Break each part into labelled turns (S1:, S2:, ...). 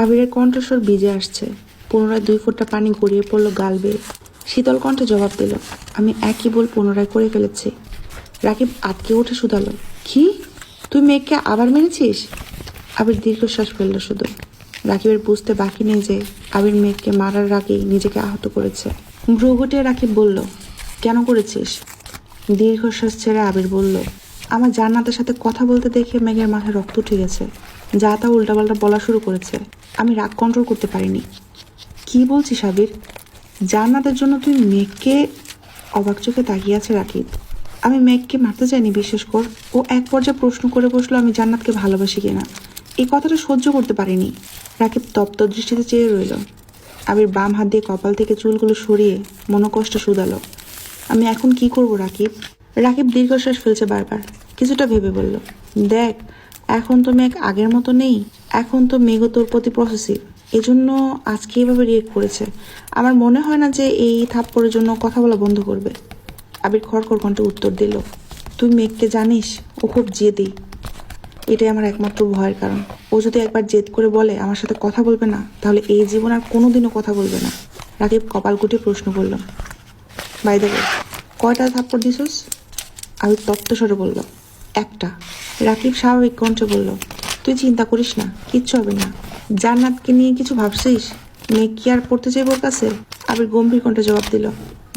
S1: আবিরের কণ্ঠস্বর ভিজে আসছে। পুনরায় দুই ফোঁটা পানি গড়িয়ে পড়ল গাল বেয়ে। শীতল কণ্ঠে জবাব দিল, আমি একই বল পুনরায় করে ফেলেছি। রাকিব আটকে উঠে শুধালো, কি? তুই মেয়েকে আবার মেরেছিস? আবির দীর্ঘশ্বাস ফেলল শুধু। রাকিবের বুঝতে বাকি নেই যে আবির মেঘকে মারার আগেই নিজেকে আহত করেছে। ভ্রু গুটিয়ে রাকিব বলল, কেন করেছিস? দীর্ঘশ্বাস ছেড়ে আবির বলল, আমার জান্নাতের সাথে কথা বলতে দেখে মেঘের মাথায় রক্ত উঠে গেছে। যা তা উল্টাপাল্টা বলা শুরু করেছে। আমি রাগ কন্ট্রোল করতে পারিনি। কি বলছিস আবির? জান্নাতের জন্য তুই মেঘকে অবাক চোখে তাকিয়ে আছে রাকিব। আমি মেঘকে মারতে চাইনি, বিশ্বাস কর। ও এক পর্যায়ে প্রশ্ন করে বসল, আমি জান্নাতকে ভালোবাসি কিনা। এই কথাটা সহ্য করতে পারিনি। রাকিব তপ্ত দৃষ্টিতে চেয়ে রইল। আবির বাম হাত দিয়ে কপাল থেকে চুলগুলো সরিয়ে মনোকষ্ট শুধালো। আমি এখন কি করব রাকিব? রাকিব দীর্ঘশ্বাস ফেলছে বারবার। কিছুটা ভেবে বলল, দেখ এখন তো মেঘ আগের মতো নেই, এখন তো মেঘ তোর প্রতি প্রসেসিভ এজন্য আজকে এভাবে রিয়েক্ট করেছে। আমার মনে হয় না যে এই থাপ্পড়ের জন্য কথা বলা বন্ধ করবে। আবির খড়খড় কণ্ঠে উত্তর দিল, তুই মেঘকে জানিস, ও খুব জেদি। এটাই আমার একমাত্র ভয়ের কারণ। ও যদি একবার জেদ করে বলে আমার সাথে কথা বলবে না, তাহলে এই জীবন আর কোনোদিনও কথা বলবে না। রাকিব কপাল কুটি প্রশ্ন করল বাই দেবে কয়টা থাপ্পড় দিছস? আমি তপ্ত স্বরে বলল, একটা। রাকিব স্বাভাবিক কণ্ঠে বলল, তুই চিন্তা করিস না, কিচ্ছু হবে না। জান্নাতকে নিয়ে কিছু ভাবছিস? মেয়ে কি আর পড়তে চাইব ওর কাছে? আবির গম্ভীর কণ্ঠে জবাব দিল,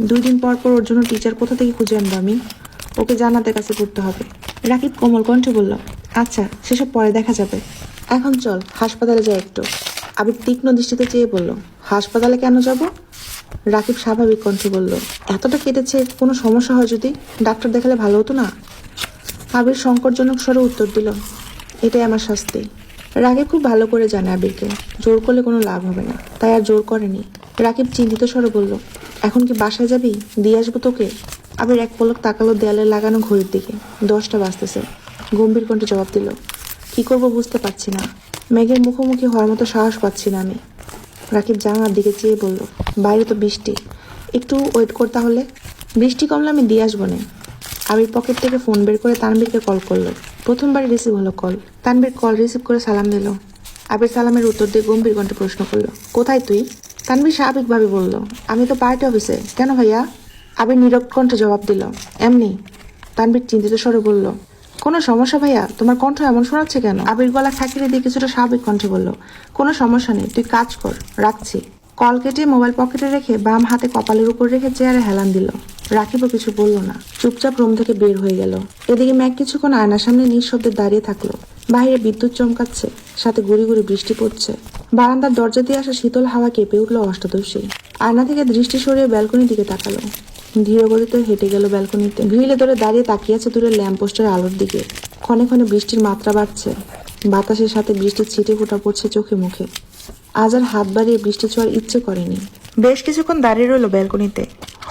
S1: দুই দিন পর পর ওর জন্য টিচার কোথা থেকে খুঁজে আনব আমি? ওকে জান্নাতের কাছে পড়তে হবে। রাকিব কোমল কণ্ঠে বলল আচ্ছা সেসব পরে দেখা যাবে। এখন চল, হাসপাতালে যাই একটু। আবির তীক্ষ্ণ দৃষ্টিতে চেয়ে বলল, হাসপাতালে কেন যাব? রাকিব স্বাভাবিক কণ্ঠে বলল, এতটা কেটেছে, কোনো সমস্যা হয় যদি? ডাক্তার দেখালে ভালো হতো না? আবির সংকটজনক স্বরে উত্তর দিল, এটাই আমার শাস্তি। রাকিব খুব ভালো করে জানে আবিরকে, জোর করলে কোনো লাভ হবে না। তাই আর জোর করেনি। রাকিব চিন্তিত স্বরে বলল, এখন কি বাসায় যাবি? দিয়ে আসব তোকে? আবির এক পলক তাকালো দেয়ালে লাগানো ঘড়ির দিকে। দশটা বাজতেছে। গম্ভীর কণ্ঠে জবাব দিল, কি করব বুঝতে পারছি না। মেঘের মুখোমুখি হওয়ার মতো সাহস পাচ্ছি না আমি। রাকিব জানালার দিকে চেয়ে বলল, বাইরে তো বৃষ্টি। একটু ওয়েট কর তাহলে। বৃষ্টি কমলে আমি দিয়ে আসব না। আবির পকেট থেকে ফোন বের করে তানবীরকে কল করল। প্রথমবার রিসিভ হলো কল তানবীর কল রিসিভ করে সালাম দিল। আবির সালামের উত্তর দিয়ে গম্ভীর কণ্ঠে প্রশ্ন করল, কোথায় তুই? তানবীর স্বাভাবিকভাবে বলল, আমি তো পার্টি অফিসে। কেন ভাইয়া? আবির নীরব কণ্ঠে জবাব দিল, এমনি। তানবীর চিন্তিত স্বরে বলল, কোনো সমস্যা ভাইয়া? তোমার কণ্ঠ এমন শোনাচ্ছে কেন? আবির গলা ঠাকিয়ে দিয়ে কিছুটা স্বাভাবিক কণ্ঠে বলল, কোনো সমস্যা নেই, তুই কাজ কর, রাখছি। কল কেটে মোবাইল পকেটে রেখে বাম হাতে কপালের উপর রেখে চেয়ারে হেলান দিল। রাকিবও কিছু বলল না। চুপচাপ রুম থেকে বের হয়ে গেল। এদিকে ম্যাক কিছুক্ষণ আয়নার সামনে নিঃশব্দে দাঁড়িয়ে থাকল। বাইরে বিদ্যুৎ চমকাচ্ছে, সাথে গুড়ি গুড়ি বৃষ্টি পড়ছে। বারান্দার দরজা দিয়ে আসা শীতল হাওয়া কেঁপে উঠল অষ্টাদশী। আয়না থেকে দৃষ্টি সরিয়ে ব্যালকনির দিকে তাকালো। ধীর গতিতে হেঁটে গেল ব্যালকনিতে। গ্রিলে ধরে দাঁড়িয়ে তাকিয়ে আছে দূরের ল্যাম্পপোস্টের আলোর দিকে। ক্ষণে ক্ষণে বৃষ্টির মাত্রা বাড়ছে। বাতাসের সাথে বৃষ্টির ছিটে ফোটা পড়ছে চোখে মুখে। আজ আর হাত বাড়িয়ে বৃষ্টি ছোঁয়ার ইচ্ছে করেনি। বেশ কিছুক্ষণ দাঁড়িয়ে রইল ব্যালকনিতে।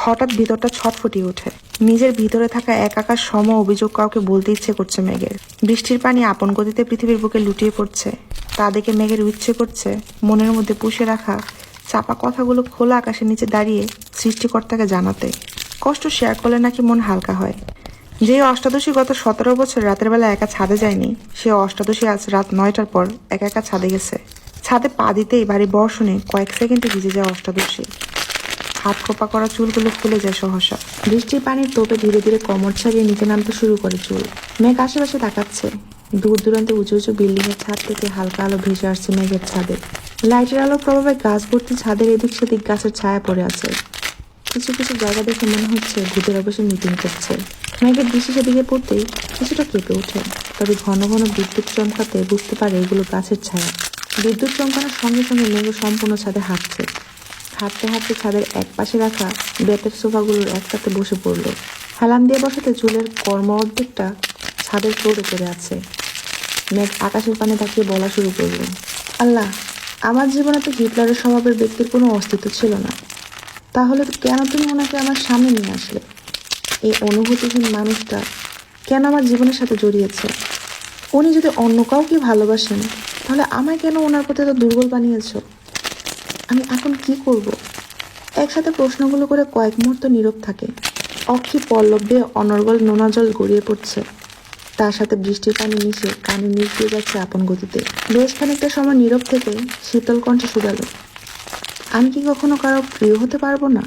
S1: হঠাৎ ভিতরটা ছটফটিয়ে ওঠে। নিজের ভিতরে থাকা একাকার সম অভিযোগ কাউকে বলতে ইচ্ছে করছে মেঘের। বৃষ্টির পানি আপন গতিতে পৃথিবীর বুকে লুটিয়ে পড়ছে। তা দেখে মেঘের ইচ্ছে করছে মনের মধ্যে পুষে রাখা চাপা কথাগুলো খোলা আকাশের নিচে দাঁড়িয়ে সৃষ্টিকর্তাকে জানাতে। কষ্ট শেয়ার করলে নাকি মন হালকা হয়। যে অষ্টাদশী গত সতেরো বছর রাতের বেলা একা ছাদে যায়নি, সে অষ্টাদশী আজ রাত নয়টার পর একা একা ছাদে গেছে। ছাদে পা দিতেই বাড়ি বর্ষণে কয়েক সেকেন্ডে ভিজে যায় অষ্টাদশী। হাত খোপা করা চুলগুলো খুলে যায় সহসা। বৃষ্টির পানির তোপে ধীরে ধীরে কোমর ছাড়িয়ে নিচে নামতে শুরু করে চুল। মেঘ আশেপাশে তাকাচ্ছে। দূর দূরান্তে উঁচু উঁচু বিল্ডিং এর ছাদ থেকে হালকা আলো ভেসে আসছে মেঘের ছাদে। লাইটের আলোর প্রভাবে গাছ ভর্তি ছাদের এদিক সেদিক গাছের ছায়া পড়ে আছে। কিছু কিছু জায়গা দেখে মনে হচ্ছে ভূতের অবশ্যই মিটিং করছে। মেঘের দৃষ্টি সেদিকে পড়তেই কিছুটা কেঁপে ওঠে। তবে ঘন ঘন বিদ্যুৎ চমকাতে বুঝতে পারে এগুলো গাছের ছায়া। বিদ্যুৎ চমকানোর সঙ্গে সঙ্গে মেঘ সম্পূর্ণ ছাদে হাঁটছে। হাঁটতে হাঁটতে ছাদের এক পাশে রাখা বেতের সোফাগুলোর একসাথে বসে পড়ল। হেলান দিয়ে বসাতে চুলের কর্ম অর্ধেকটা ছাদের ফ্লোরে পড়ে আছে। মেঘ আকাশের পানে তাকিয়ে বলা শুরু করল, আল্লাহ, আমার জীবনে তো হিটলারের স্বভাবের ব্যক্তির কোনো অস্তিত্ব ছিল না। তাহলে কেন তুমি ওনাকে আমার সামনে নিয়ে আসলে? এই অনুভূতিহীন মানুষটা কেন আমার জীবনের সাথে জড়িয়েছে? উনি যদি অন্য কাউকে ভালোবাসেন, তাহলে আমায় কেন ওনার প্রতি এত দুর্বল বানিয়েছ? আমি এখন কি করব? একসাথে প্রশ্নগুলো করে কয়েক মুহূর্ত নীরব থাকে। অক্ষি পল্লব দিয়ে অনর্গল নোনা জল গড়িয়ে পড়ছে। তার সাথে বৃষ্টির পানি মিশে কানে নিচ দিয়ে যাচ্ছে আপন গতিতে। বেশ খানিকটা সময় নীরব থেকে শীতল কণ্ঠে শুধালো। আমি কি কখনো কারও প্রিয় হতে পারব না?